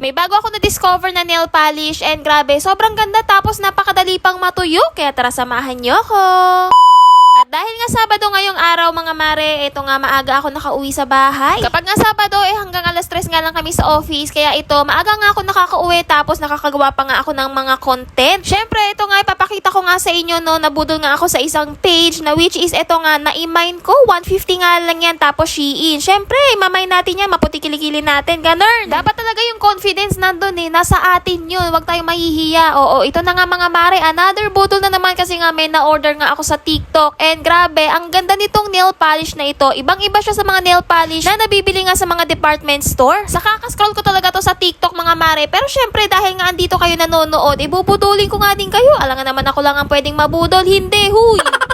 May bago ako na-discover na nail polish and grabe, sobrang ganda tapos napakadali pang matuyo. Kaya tara samahan niyo ako. Dahil nga Sabado ngayong araw mga mare, ito nga maaga ako nakauwi sa bahay. Kapag nga Sabado eh hanggang alas 3 nga lang kami sa office, kaya ito maaga nga ako nakakauwi tapos nakakagawa pa nga ako ng mga content. Syempre ito nga ipapakita ko nga sa inyo no, nabudol nga ako sa isang page na which is ito nga na-mine ko, 150 nga lang yan tapos Shein. Syempre, mamay natin yan, maputi kilikili natin, ganun. Dapat talaga yung confidence nandun eh, nasa atin yun, wag tayong mahihiya. Oo, ito na nga mga mare, another budol na naman kasi nga may na-order nga ako sa TikTok. And grabe, ang ganda nitong nail polish na ito. Ibang-iba siya sa mga nail polish na nabibili nga sa mga department store. Sa kakascroll ko talaga to sa TikTok mga mare. Pero syempre, dahil nga andito kayo nanonood, ibubudulin ko nga din kayo. Alam nga naman ako lang ang pwedeng mabudol. Hindi, huy!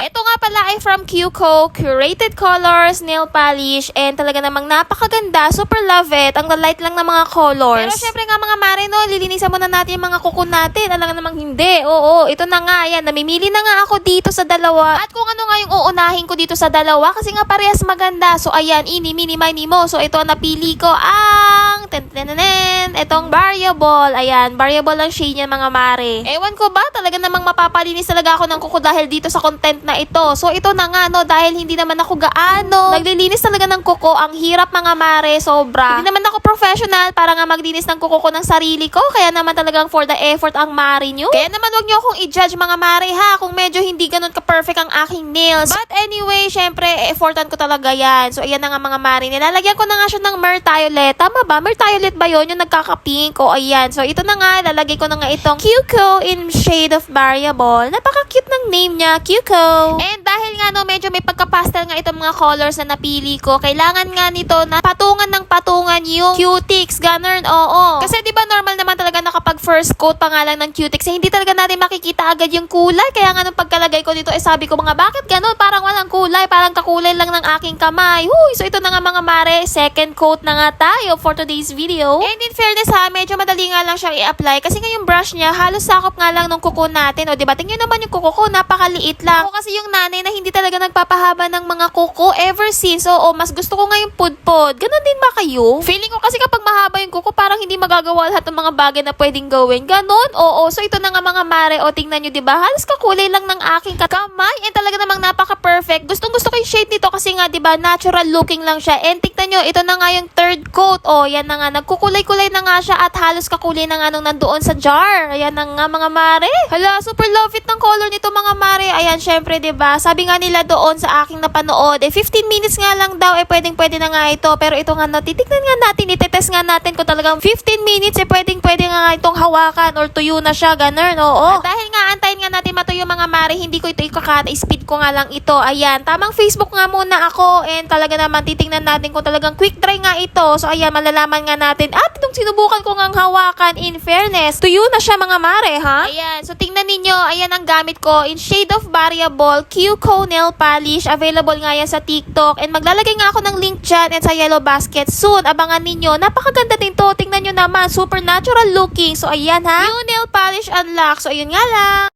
Ito nga pala ay from Qco, curated colors, nail polish, and talaga namang napakaganda. Super love it. Ang light lang ng mga colors. Pero syempre nga mga mare, no, lilinisan muna natin yung mga kuko natin. Alam namang hindi. Oo, ito na nga. Yan, namimili na nga ako dito sa dalawa. At kung ano nga yung uunahin ko dito sa dalawa, kasi nga parehas maganda. So ayan, ini, mini, mini mo. So ito ang napili ko ang tentenenen, itong variable. Ayan, variable lang shade niya mga mare. Ewan ko ba, talaga namang mapapalinis talaga ako ng kuko dahil dito sa content na ito. So ito na nga no, dahil hindi naman ako gaano. Naglilinis talaga ng kuko, ang hirap mga mare, sobra. Hindi naman ako professional para nga maglinis ng kuko ko ng sarili ko, kaya naman talagang for the effort ang mare nyo. Kaya naman wag nyo akong i-judge mga mare ha, kung medyo hindi ganun ka-perfect ang aking nails. But anyway, syempre, effortan ko talaga yan. So ayan na nga mga mare, nilalagyan ko na nga siya ng Mertiolet. Tama ba? Mertiolet ba yun? Yung nagkaka-pink? O ayan. So ito na nga, lalagay ko na nga itong Qco in shade of variable. Napaka-cute ng name niya, Qco. And dahil nga no, medyo may pagka-pastel nga itong mga colors na napili ko, kailangan nga nito na patungan ng patungan yung cutics, ganun, oo. Kasi di ba normal naman first coat pa nga lang ng cutics, eh, hindi talaga natin makikita agad yung kulay. Kaya nga nung pagkalagay ko dito, eh sabi ko mga bakit ganun? Parang walang kulay, parang kakulay lang ng aking kamay. Huy, so ito na nga mga mare, second coat na nga tayo for today's video. And in fairness ha, medyo madali nga lang siyang i-apply kasi nga yung brush niya, halos sakop nga lang ng kuko natin. O diba, tingnan naman yung kuko ko, napakaliit lang. Ako kasi yung nanay na hindi talaga nagpapahaba ng mga kuko ever since. Oo, mas gusto ko nga yung pudpod. Ganon din ba kayo? Feeling ko kasi kapag mahaba yung kuko, parang hindi magagawa lahat ng mga bagay na pwedeng gawin. Ganon? Oo, so ito na nga mga mare. O tingnan nyo, diba? Halos kakulay lang ng aking kamay. And talaga namang napaka-perfect. Gustong gusto ko yung shade nito kasi nga, diba, natural looking lang siya. And tingnan nyo, ito na nga yung third coat. O, yan na nga. Nagkukulay-kulay na nga siya at halos kakulay na nga nung nandoon sa jar. Ayan na nga mga mare. Hala, super love it ng color nito mga mare. Ayan, syempre, 'di ba? Sabi nga nila doon sa aking napanood, eh 15 minutes nga lang daw eh pwedeng-pwede na nga ito. Pero ito nga natitignan nga natin, itetest nga natin kung talagang 15 minutes eh pwedeng-pwede nga itong hawakan or tuyo na siya, ganun. Oo. At dahil nga antayin nga natin matuyo mga mare, hindi ko ito ikakata, speed ko nga lang ito. Ayan, tamang Facebook nga muna ako and talaga naman titingnan natin kung talagang quick dry nga ito. So ayan, malalaman nga natin. At itong sinubukan ko ngang hawakan, in fairness, tuyo na siya mga mare, ha? Ayan, so tingnan ninyo, ayan ang gamit ko in shade of variable, Qco nail polish. Available nga yan sa TikTok. And maglalagay nga ako ng link dyan and sa yellow basket soon. Abangan ninyo, napakaganda din to. Tingnan nyo naman, super natural looking. So ayan ha, new nail polish unlock. So ayun nga lang.